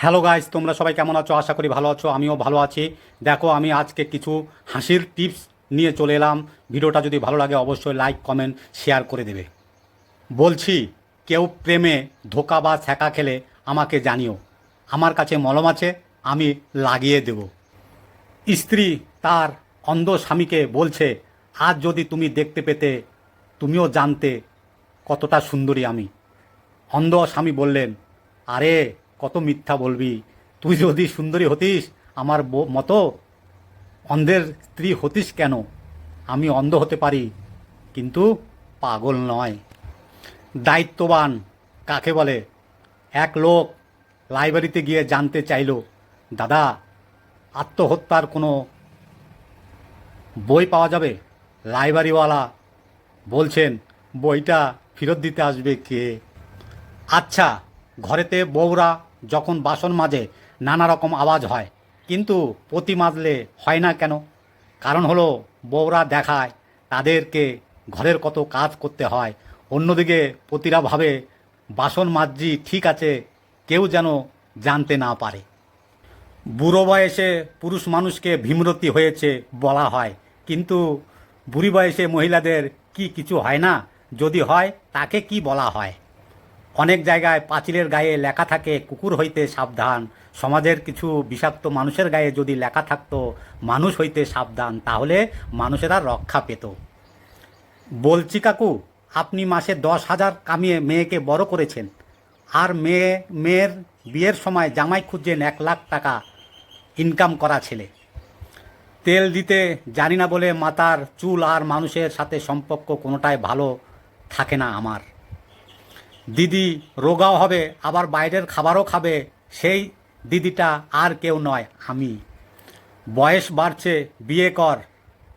Hello guys, তোমরা সবাই কেমন আছো? আশা করি ভালো আছো, আমিও ভালো আছি। দেখো, আমি আজকে কিছু হাসির টিপস নিয়ে চলে এলাম। ভিডিওটা যদি ভালো লাগে, অবশ্যই লাইক কমেন্ট শেয়ার করে দেবে। বলছি, কেউ প্রেমে ধোকা বা ছ্যাঁকা খেলে আমাকে জানিও। আমার কাছে মলম আছে, আমি লাগিয়ে দেব। স্ত্রী তার অন্ধ স্বামীকে বলছে, আজ যদি তুমি দেখতে পেতে, তুমিও জানতে কতটা সুন্দরী আমি। অন্ধ স্বামী বললেন, আরে কত মিথ্যা বলবি? তুই যদি সুন্দরী হতিস, আমার মতো অন্ধের স্ত্রী হতিস কেন? আমি অন্ধ হতে পারি, কিন্তু পাগল নয়। দায়িত্ববান কাকে বলে? এক লোক লাইব্রেরিতে গিয়ে জানতে চাইল, দাদা, আত্মহত্যার কোনো বই পাওয়া যাবে? লাইব্রেরিওয়ালা বলছেন, বইটা ফেরত দিতে আসবে কে? আচ্ছা ঘরেতে বউরা যখন বাসন মাজে নানা রকম আওয়াজ হয়। কিন্তু প্রতি মাজলে হয় না কেন? কারণ হলো বউরা দেখায় তাদেরকে ঘরের কত কাজ করতে হয়। অন্যদিকে প্রতিরা ভাবে বাসন মাজছি ঠিক আছে, কেউ যেন জানতে না পারে। বুড়ো বয়সে পুরুষ মানুষকে ভীমরতি হয়েছে বলা হয়। কিন্তু বুড়ি বয়সে মহিলাদের কি কিছু হয় না? যদি হয়, তাকে কি বলা হয়? অনেক জায়গায় পাঁচিলের গায়ে লেখা থাকে, কুকুর হইতে সাবধান। সমাজের কিছু বিষাক্ত মানুষের গায়ে যদি লেখা থাকতো, মানুষ হইতে সাবধান, তাহলে মানুষেরা রক্ষা পেত। বলছি কাকু, আপনি মাসে দশ হাজার কামিয়ে মেয়েকে বড় করেছেন। আর মেয়ে, মেয়ের বিয়ের সময় জামাই খুঁজছেন এক লাখ টাকা ইনকাম করা ছেলে। তেল দিতে জানি না বলে মাতার চুল আর মানুষের সাথে সম্পর্ক কোনোটাই ভালো থাকে না আমার। দিদি রোগাও হবে, আবার বাইরের খাবারও খাবে, সেই দিদিটা আর কেউ নয়, আমি। বয়স বাড়ছে, বিয়ে কর।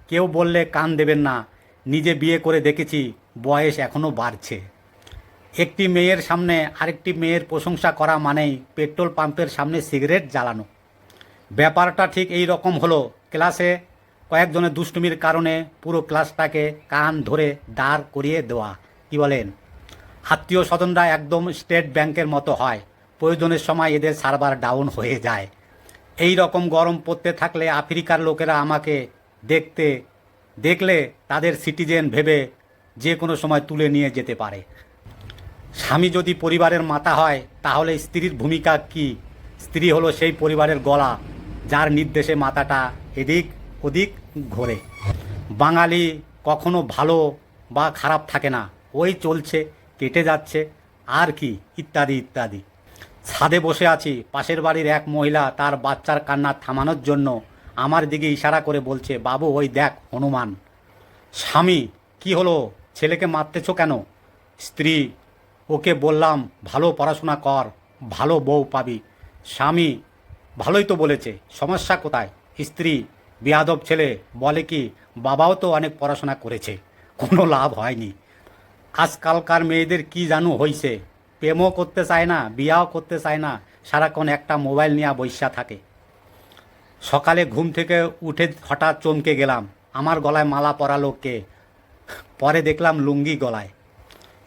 কেউ বললে কান দেবেন না, নিজে বিয়ে করে দেখেছি, বয়স এখনও বাড়ছে। একটি মেয়ের সামনে আরেকটি মেয়ের প্রশংসা করা মানেই পেট্রোল পাম্পের সামনে সিগারেট জ্বালানো। ব্যাপারটা ঠিক এই রকম হলো, ক্লাসে কয়েকজনের দুষ্টুমির কারণে পুরো ক্লাসটাকে কান ধরে দাঁড় করিয়ে দেওয়া। কি বলেন? আত্মীয় স্বজনরা একদম স্টেট ব্যাংকের মতো হয়। প্রয়োজনের সময় এদের সার্ভার ডাউন হয়ে যায়। এই রকম গরম পড়তে থাকলে আফ্রিকার লোকেরা আমাকে দেখতে, দেখলে তাদের সিটিজেন ভেবে যে কোনো সময় তুলে নিয়ে যেতে পারে। স্বামী যদি পরিবারের মাতা হয়, তাহলে স্ত্রীর ভূমিকা কি? স্ত্রী হলো সেই পরিবারের গলা, যার নির্দেশে মাথাটা এদিক ওদিক ঘোরে। বাঙালি কখনো ভালো বা খারাপ থাকে না। ওই চলছে। কেটে যাচ্ছে। আর কি, ইত্যাদি ইত্যাদি। ছাদে বসে আছি, পাশের বাড়ির এক মহিলা তার বাচ্চার কান্না থামানোর জন্য আমার দিকে ইশারা করে বলছে, বাবু, ওই দেখ, হনুমান। স্বামী, কি হলো? ছেলেকে মারতেছ কেন? স্ত্রী, ওকে বললাম, ভালো পড়াশোনা কর, ভালো বউ পাবি। স্বামী, ভালোই তো বলেছে, সমস্যা কোথায়? স্ত্রী, বেয়াদব ছেলে, বলে কি, বাবাও তো অনেক পড়াশোনা করেছে। কোনো লাভ হয়নি। আজকালকার মেয়েদের কি জানু হইছে? প্রেমও করতে চায় না, বিয়াও করতে চায় না, সারাক্ষণ একটা মোবাইল নিয়ে বৈশা থাকে। সকালে ঘুম থেকে উঠে হঠাৎ চমকে গেলাম। আমার গলায় মালা পরালো কে? পরে দেখলাম লুঙ্গি গলায়।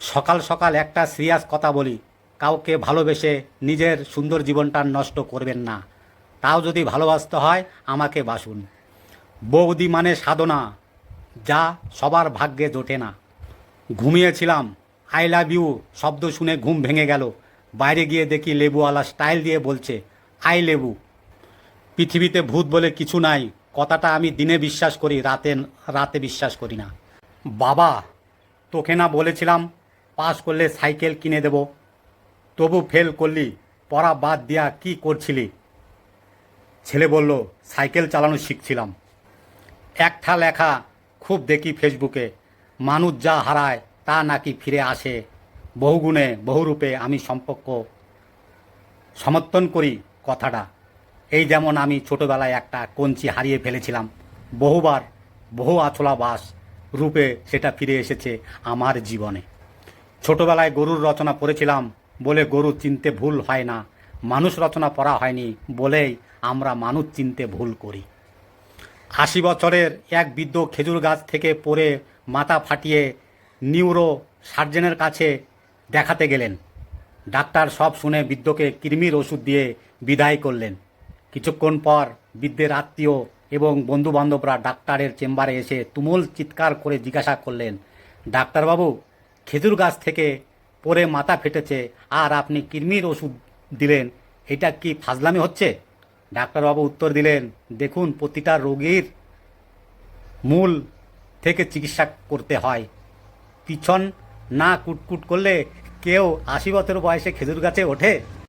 সকাল সকাল একটা সিরিয়াস কথা বলি, কাউকে ভালোবেসে নিজের সুন্দর জীবনটা নষ্ট করবেন না। তাও যদি ভালোবাসতে হয়, আমাকে বাসুন। বৌদি মানে সাধনা, যা সবার ভাগ্যে জোটে না। ঘুমিয়েছিলাম। আই লাভ ইউ শব্দ শুনে ঘুম ভেঙে গেল। বাইরে গিয়ে দেখি লেবুওয়ালা স্টাইল দিয়ে বলছে আই লেবু পৃথিবীতে ভূত বলে কিছু নাই, কথাটা আমি দিনে বিশ্বাস করি, রাতে রাতে বিশ্বাস করি না। বাবা, তোকে না বলেছিলাম পাস করলে সাইকেল কিনে দেব। তবু ফেল করলি, পড়া বাদ দিয়া কি করছিলি? ছেলে বলল, সাইকেল চালানো শিখছিলাম। একটা লেখা খুব দেখি ফেসবুকে মানুষ যা হারায়, তা নাকি ফিরে আসে। বহুগুণে বহুরূপে আমি সম্পর্ক সমর্থন করি কথাটা। এই যেমন আমি ছোটবেলায় একটা কঞ্চি হারিয়ে ফেলেছিলাম, বহুবার বহু আছলা বাস রূপে সেটা ফিরে এসেছে আমার জীবনে। ছোটবেলায় গরুর রচনা পড়েছিলাম বলে গরু চিনতে ভুল হয় না, মানুষ রচনা পড়া হয়নি বলেই আমরা মানুষ চিনতে ভুল করি। আশি বছরের এক বৃদ্ধ খেজুর গাছ থেকে পড়ে মাথা ফাটিয়ে নিউরো সার্জেনের কাছে দেখাতে গেলেন। ডাক্তার সব শুনে বৃদ্ধকে কৃমির ওষুধ দিয়ে বিদায় করলেন। কিছুক্ষণ পর বৃদ্ধের আত্মীয় এবং বন্ধুবান্ধবরা ডাক্তারের চেম্বারে এসে তুমুল চিৎকার করে জিজ্ঞাসা করলেন, ডাক্তারবাবু, খেজুর গাছ থেকে পরে মাথা ফেটেছে, আর আপনি কৃমির ওষুধ দিলেন, এটা কি ফাজলামি হচ্ছে? ডাক্তারবাবু উত্তর দিলেন, দেখুন, প্রতিটা রোগীর মূল থেকে চিকিৎসা করতে হয়। পিছন না কুটকুট করলে কেউ আশি বছর বয়সে খেজুর গাছে ওঠে?